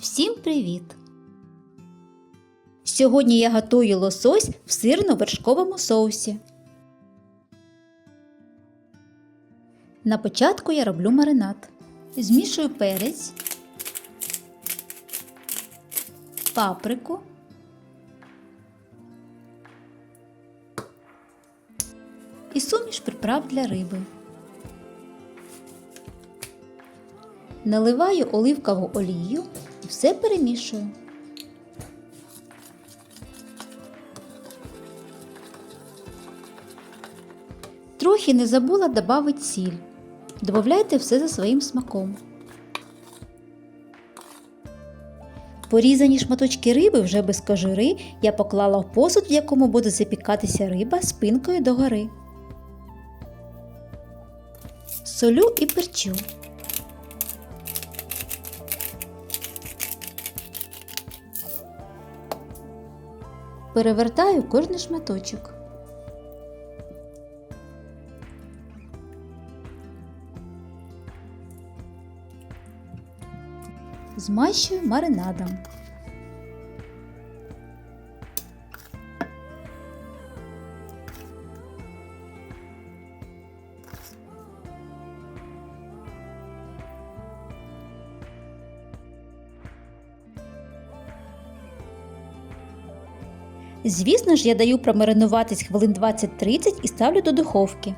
Всім привіт! Сьогодні я готую лосось в сирно-вершковому соусі. На початку я роблю маринад. Змішую перець, паприку, і суміш приправ для риби. Наливаю оливкову олію все перемішую. Трохи не забула додати сіль. Добавляйте все за своїм смаком. Порізані шматочки риби вже без кожури я поклала в посуд, в якому буде запікатися риба спинкою догори. Солю і перчу. Перевертаю кожний шматочок. Змащую маринадом. Звісно ж, я даю промаринуватись хвилин 20-30 і ставлю до духовки.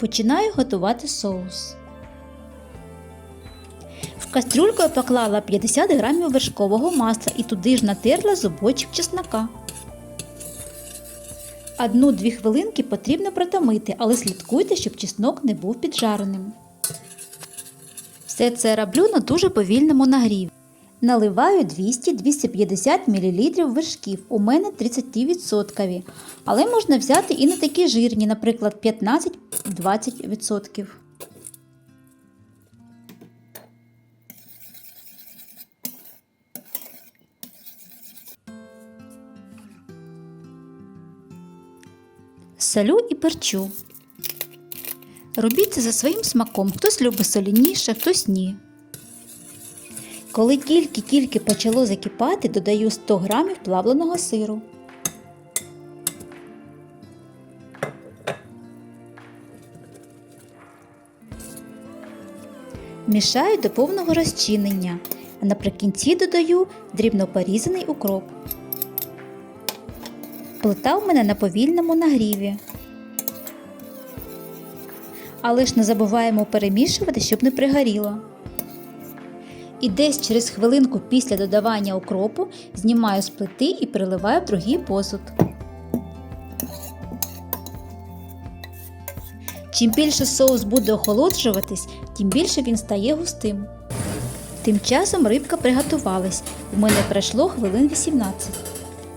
Починаю готувати соус. В кастрюльку я поклала 50 грамів вершкового масла і туди ж натерла зубочок чеснока. Одну-дві хвилинки потрібно протомити, але слідкуйте, щоб чеснок не був піджареним. Все це роблю на дуже повільному нагріві. Наливаю 200-250 мл вершків, у мене 30%, але можна взяти і не такі жирні, наприклад, 15-20%. Солю і перчу. Робіть це за своїм смаком. Хтось любить солініше, хтось ні. Коли тільки-тільки почало закипати, додаю 100 грамів плавленого сиру. Мішаю до повного розчинення, а наприкінці додаю дрібно порізаний укроп. Плита у мене на повільному нагріві. Але ж не забуваємо перемішувати, щоб не пригоріло. І десь через хвилинку після додавання укропу знімаю з плити і переливаю в другий посуд. Чим більше соус буде охолоджуватись, тим більше він стає густим. Тим часом рибка приготувалась. У мене пройшло хвилин 18.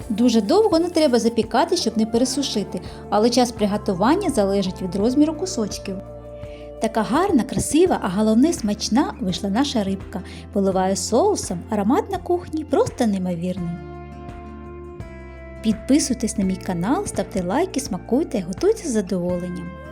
Дуже довго не треба запікати, щоб не пересушити, але час приготування залежить від розміру кусочків. Така гарна, красива, а головне смачна вийшла наша рибка. Поливаю соусом, аромат на кухні просто неймовірний. Підписуйтесь на мій канал, ставте лайки, смакуйте, готуйте з задоволенням.